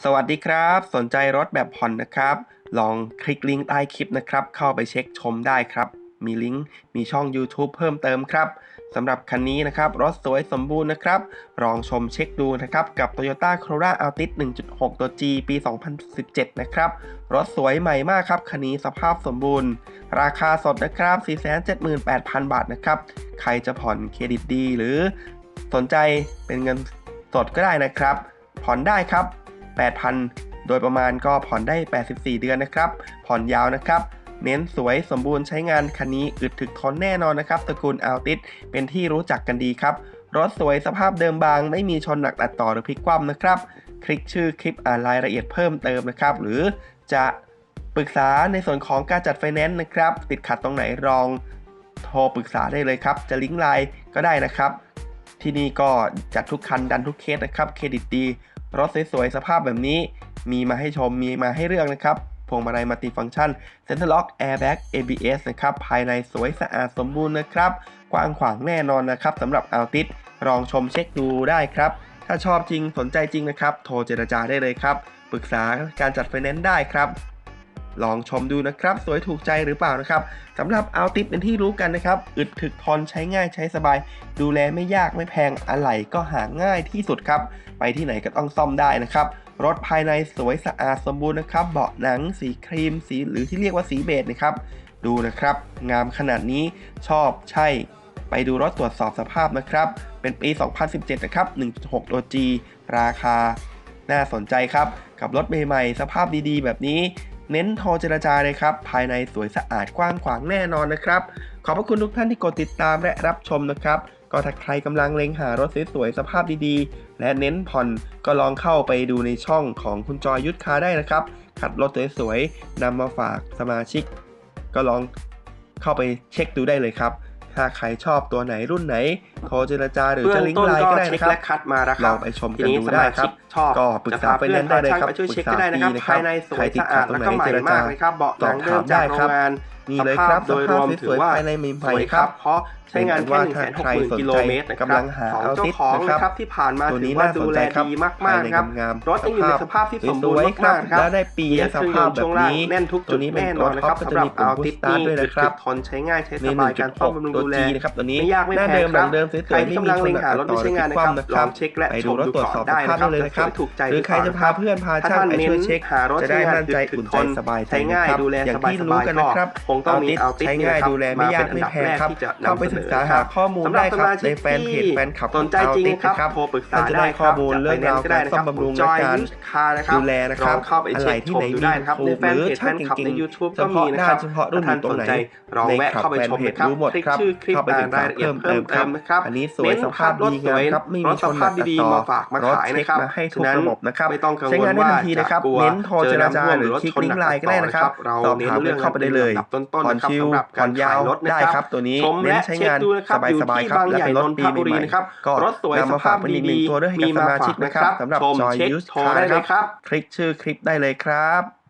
สวัสดีครับ สนใจรถแบบผ่อนนะครับ ลองคลิกลิงก์ใต้คลิปนะครับ เข้าไปเช็คชมได้ครับ มีลิงก์มีช่อง YouTube เพิ่มเติมครับสำหรับคันนี้นะครับ รถสวยสมบูรณ์นะครับลองชมเช็คดูนะครับ กับ Toyota Corolla Altis 1.6 ตัว G ปี 2017 นะครับ รถสวยใหม่มากครับ คันนี้สภาพสมบูรณ์ ราคาสดนะครับ 478,000 บาทนะครับ ใครจะผ่อนเครดิตดี หรือสนใจเป็นเงินสดก็ได้นะครับ ผ่อนได้ครับ 8,000 โดยประมาณก็ผ่อนได้ 84 เดือนนะครับ ผ่อนยาวนะครับ เน้นสวยสมบูรณ์ใช้งานคันนี้อึดถึกทนแน่นอนนะครับตระกูลอัลติสเป็นที่รู้จักกันดีครับ รถสวยสภาพเดิมบาง ไม่มีชนหนักตัดต่อหรือพลิกคว่ำนะครับ คลิกชื่อคลิปอ่านรายละเอียดเพิ่มเติมนะครับ หรือจะปรึกษาในส่วนของการจัดไฟแนนซ์นะครับ ติดขัดตรงไหนลองโทรปรึกษาได้เลยครับ จะลิงก์ไลน์ก็ได้นะครับ ที่นี่ก็จัดทุกคันดันทุกเคสนะครับ เครดิตดี รถสวยๆสภาพแบบนี้ มีมาให้ชมมีมาให้เลือกนะครับพวงมาลัยมัลติฟังก์ชันเซ็นทรัลล็อกแอร์แบ็ก ABS นะครับภายในสวยสะอาดสมบูรณ์นะครับ กว้างขวางแน่นอนนะครับสำหรับอัลติสลองชมเช็คดูได้ครับ ถ้าชอบจริงสนใจจริงนะครับ โทรเจรจาได้เลยครับปรึกษาการจัดไฟแนนซ์ได้ครับ ลองชมดูนะครับ สวยถูกใจหรือเปล่านะครับสำหรับเอาติปเป็นที่รู้กันนะครับ อึดถึกทนใช้ง่ายใช้สบาย ดูแลไม่ยากไม่แพงอะไหล่ก็หาง่ายที่สุดครับ ไปที่ไหนก็ต้องซ่อมได้นะครับ รถภายในสวยสะอาดสมบูรณ์นะครับ เบาะหนังสีครีมสีหรือที่เรียกว่าสีเบจนะครับดูนะครับ งามขนาดนี้ชอบใช่ ไปดูรถตรวจสอบสภาพนะครับ เป็นปี 2017 นะครับ 1.6 ตัว G ราคา น่าสนใจครับ กับรถใหม่ๆ สภาพดีๆ แบบนี้ เน้นโทรเจรจาเลยครับ ภายในสวยสะอาดกว้างขวางแน่นอนนะครับ ขอบพระคุณทุกท่านที่กดติดตามและรับชมนะครับ ก็ถ้าใครกำลังเล็งหารถสวยๆสภาพดีๆ และเน้นผ่อนก็ลองเข้าไปดูในช่องของคุณจอยยุทธคาได้นะครับขัดรถสวยๆนำมาฝากสมาชิก ก็ลองเข้าไปเช็คดูได้เลยครับ ถ้าใครชอบตัวไหนรุ่นไหน โทรเจรจาหรือเบื้อจะงลิงต้ก์นไลน์ก็ก็ได้เช็นะคครับและคัดมาแล้วคลรัอบงไปชมทีกันนี้ดูสได้มาครัชิบกชอบก็ปรึกษาจะพไฟแนนซ์ได้เลยครับพื่อนพาช่างไปช่วยเช็คปรึกษาก็ได้นะครับฟรีนะครับภายในสวยใครติดสะอาดขัดตรงแล้วไหนก็ใหม่เจรมาจากเลยครับเบาะหนังสอบเดิถามมจากได้ครับโรงงาน นี่เลยครับสภาพโดยรวมสถืวยอๆว่าภายในใหม่สวยๆคครัรับบเพราะใช้งานแค่ว่าหนึ่งแสนหกถ้าหมื่นใครกิโลเมตรนะคกำลัรับงหาของเอาเจ้าติดของนะครับนะครับที่ผ่านมาตัวถืนี้อว่าน่าสดูนแลใจครับดีมากภายๆในครับงามๆรถยังอยู่ในสภาพที่สมบูรณ์สวยๆครับมากๆครับแล้วได้ปีเกียร์สเครื่องยภาพนต์แบช่วบงล่างนี้แน่นทุกตัวจุดนี้เป็นแน่นตัอวนนะท็คอรัปบก็สำจะหรัมีบปุ่เอามพุชติสสตาร์ทนี่ด้วยอึนะดครัถึบกทนใช้ง่ายใช้สมีบายการซ่อมบำรุงตัวดูแล G นะครับตัวนี้ไม่ยากไม่หน้าแพเดิงมคหลัรับงเดิมสวยใครๆไม่ที่มีกำลังชนเล็งหนักหารถต่ไม่อหรืใช้อพงาลินกนะคครับว่ำนะคลรัอบงเช็คและไปชดูมรถดูตรวจก่อนสอบสได้ภาพนะคได้รับเลยนะครับสวยถูกใจหรือใครจะพาเพื่อนพาถ้าช่างท่านไปเน้นช่วยเช็คหารถจะได้มั่นใจถึอุ่กนทใจนสบายใจใช้ง่ายนะครับดูแลอย่างสบายที่สรู้บายกันก็นะครับคงต้องมีติสเอาติสใช้นี่ง่ายนะครับดูแลไม่ยากไม่แพงครับที่จะเข้าไปศึกษาหาข้อมูลสำหรัได้บคสรับมาชิในกแฟนเพจที่แฟนคลับสนใจจริงติสนะครับนะครับโทรปรึกษาท่านจะได้ได้ข้อมูลเรื่องราวก็ได้การนะซ่คอรัมบบำรุงจและอยการยูสคาร์นะครับดูแลนะครับลองเข้าไปอะเช็ไหล่คที่ชไหนมดูมีได้นะครับถูในกแฟหนรือเพจแฟช่างนคลับจริในง YouTube ๆเฉก็มีพาะนะด้าคนรับเฉพาะรุ่นอท่านยู่ตรสงนไหนใจลองในแวะขับเข้าไปแฟนชมเพจนะครับรู้หมดคลิกครับชื่อคลิปเข้าไปอ่าศึนกรายษาละเอียดเพิ่มเพิ่เติมมครับเติมนะครับอันนี้สวยเน้นสภาพรถดีสงาวยมครับไม่รมีถชสนหภานัพกตัดดีต่อๆมาฝากมารถขายเช็นะคครับมาให้ทุกฉะนั้นระบบนะครับไม่ต้องกังใช้วลงานได้ว่าทันทีนะครับจะกลัวเน้นโทรเจรจาเจอน้ำท่วมหรือหรือรถคลิกชนลิงก์ไลน์ก็ได้นะครับเราสอบเน้นถามเรื่กัอนงเข้าไปได้เลยลำดับต้นๆผ่อนนะครับชิลสำหรับผ่อนยาวการขายรถนะครับได้ครับตัวนี้ชมเน้นและใช้เช็คงานดูนะครับสอยู่บายที่ๆครับบางและใหญ่เป็นรถนนปีทบุรีใหม่นะครับๆก็รถสวยนำมาฝากเป็นอีกหนึ่งตัวด้วยให้กับสมาชิกนะครับสำหรับชมจอยเช็คยูสโทรคาร์ได้นะคเลรับยครับ คลิกชื่อคลิปได้เลยครับ